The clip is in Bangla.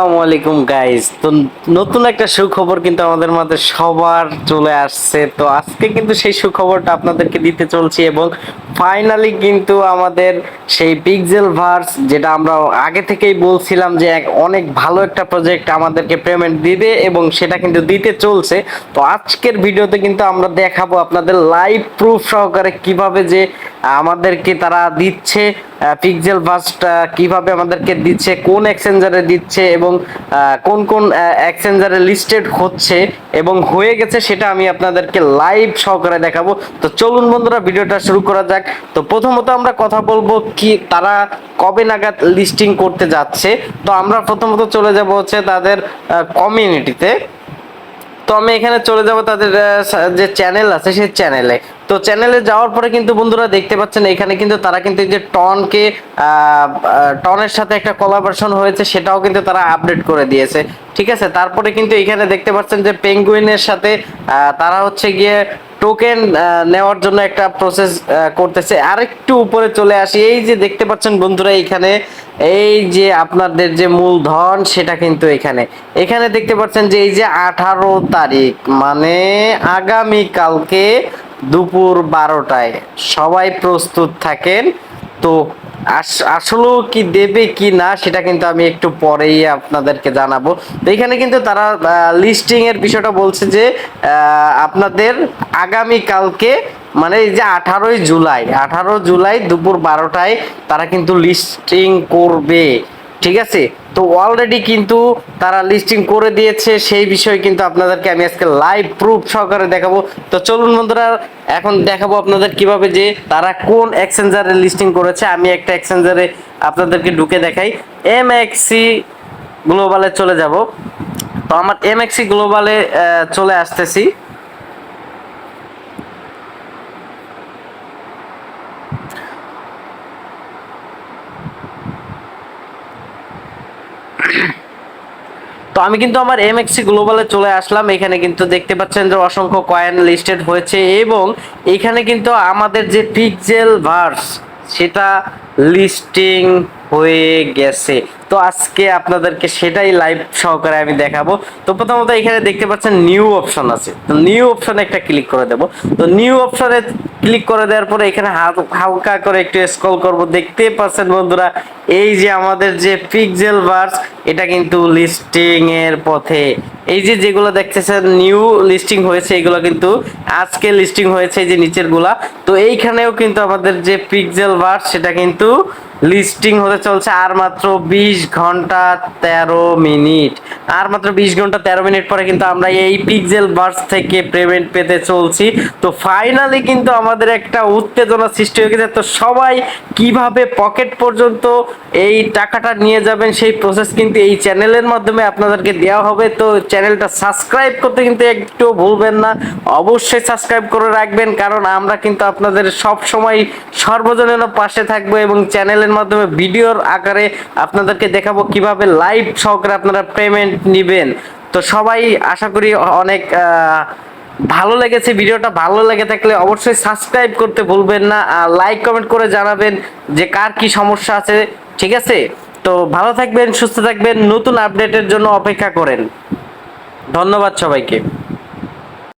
আসসালামু আলাইকুম তো নতুন একটা সুখবর কিন্তু আমাদের মাঝে সবার চলে আসছে। তো আজকে কিন্তু সেই সুখবরটা আপনাদেরকে দিতে চলছি এবং ফাইনালি কিন্তু আমাদের সেই পিক্সেল ভার্স যেটা আমরা আগে থেকেই বলছিলাম যে অনেক ভালো একটা প্রজেক্ট আমাদেরকে পেমেন্ট দিবে এবং সেটা কিন্তু দিতে চলছে। তো আজকের ভিডিওতে কিন্তু আমরা দেখাবো আপনাদের লাইভ প্রুফ সহকারে কীভাবে যে আমাদেরকে তারা দিচ্ছে পিক্সেল ভার্সটা কীভাবে আমাদেরকে দিচ্ছে, কোন এক্সচেঞ্জারে দিচ্ছে এবং কোন কোন এক্সচেঞ্জারে লিস্টেড হচ্ছে এবং হয়ে গেছে সেটা আমি আপনাদেরকে লাইভ সহকারে দেখাবো। তো চলুন বন্ধুরা, ভিডিওটা শুরু করা যাক। তো প্রথমত আমরা কথা বলব কি তারা কবে নাগাদ লিস্টিং করতে যাচ্ছে। তো আমরা প্রথমত চলে যাব হচ্ছে তাদের কমিউনিটিতে তো আমি এখানে চলে যাব তাদের যে চ্যানেল আছে সেই চ্যানেলে তো চ্যানেলে যাওয়ার পরে কিন্তু বন্ধুরা দেখতে পাচ্ছেন, এখানে কিন্তু তারা কিন্তু যে টনকে টনের সাথে একটা কোলাবোরেশন হয়েছে, সেটাও কিন্তু তারা আপডেট করে দিয়েছে। ঠিক আছে? তারপরে কিন্তু এখানে দেখতে পাচ্ছেন যে পেঙ্গুইনের সাথে তারা হচ্ছে গিয়ে টোকেন নেওয়ার জন্য একটা প্রসেস করতেছে। আরেকটু উপরে চলে আসি। এই যে দেখতে পাচ্ছেন বন্ধুরা, এখানে এই যে আপনাদের যে মূলধন সেটা কিন্তু এখানে। এখানে দেখতে পাচ্ছেন যে এই যে আঠারো তারিখ মানে আগামী কালকে দুপুর বারোটায় সবাই প্রস্তুত থাকেন। তো আসলেও কি দেবে, কি না, সেটা কিন্তু আমি একটু পরেই আপনাদেরকে জানাব। এখানে কিন্তু তারা লিস্টিং এর বিষয়টা বলছে যে আপনাদের আগামী কালকে মানে এই যে আঠারোই জুলাই, আঠারো জুলাই দুপুর বারোটায় তারা কিন্তু লিস্টিং করবে। ঠিক আছে? তো অলরেডি কিন্তু তারা লিস্টিং করে দিয়েছে, সেই বিষয়ে কিন্তু আপনাদেরকে আমি আজকে লাইভ প্রুফ সহকারে দেখাবো। তো চলুন বন্ধুরা, এখন দেখাবো আপনাদের কীভাবে যে তারা কোন এক্সচেঞ্জারে লিস্টিং করেছে। আমি একটা এক্সচেঞ্জারে আপনাদেরকে ঢুকে দেখাই। এম এক্সি গ্লোবালে চলে যাব। তো আমার এম এক্সি গ্লোবালে চলে আসতেছি। তো আমি কিন্তু আমার এম এক্সি গ্লোবালে চলে আসলাম। এখানে কিন্তু দেখতে পাচ্ছেন যে অসংখ্য কয়েন লিস্টেড হয়েছে এবং এখানে কিন্তু আমাদের যে পিকজেল ভার্স সেটা লিস্টিং হয়ে গেছে। তো আজকে আপনাদেরকে সেটাই লাইভ সহকারে আমি দেখাবো। তো প্রথমত এখানে দেখতে পাচ্ছেন নিউ অপশন আছে। তো নিউ অপশনে একটা ক্লিক করে দেবো। তো নিউ অপশনে ক্লিক করে দেওয়ার পরে এখানে হাল- হালকা করে একটু স্ক্রল করব। দেখতে পাচ্ছেন বন্ধুরা, এই যে আমাদের যে পিক্সেল ভার্স এটা কিন্তু লিস্টিং এর পথে। এই যে যেগুলো দেখতেছেন নিউ লিস্টিং হয়েছে, এগুলো কিন্তু আজকে লিস্টিং হয়েছে এই যে নিচেরগুলা তো এইখানেও কিন্তু আমাদের যে পিক্সেল ভার্স সেটা কিন্তু লিস্টিং হতে চলছে আর মাত্র বিশ ঘণ্টা তেরো মিনিট। আর মাত্র বিশ ঘণ্টা তেরো মিনিট পরে কিন্তু আমরা এই পিক্সেল ভার্স থেকে পেমেন্ট পেতে চলছি। তো ফাইনালি কিন্তু আমাদের একটা উত্তেজনা সৃষ্টি হয়ে গেছে। তো সবাই কীভাবে পকেট পর্যন্ত এই টাকাটা নিয়ে যাবেন সেই প্রসেস কিন্তু এই চ্যানেলের মাধ্যমে আপনাদেরকে দেওয়া হবে। তো চ্যানেলটা সাবস্ক্রাইব করতে কিন্তু একটু ভুলবেন না। অবশ্যই সাবস্ক্রাইব করে রাখবেন। কারণ আমরা কিন্তু আপনাদের সব সময় সর্বজনীন পাশে থাকব এবং চ্যানেলের মাধ্যমে ভিডিওর আকারে আপনাদেরকে দেখাবো কীভাবে লাইভ সহকারে আপনারা পেমেন্ট নেবেন। তো সবাই আশা করি অনেক ভালো লেগেছে ভিডিওটা। ভালো লেগে থাকলে অবশ্যই সাবস্ক্রাইব করতে ভুলবেন না লাইক কমেন্ট করে জানাবেন যে কার কি সমস্যা আছে। ঠিক আছে? তো ভালো থাকবেন, সুস্থ থাকবেন। নতুন আপডেটের জন্য অপেক্ষা করেন। ধন্যবাদ সবাইকে।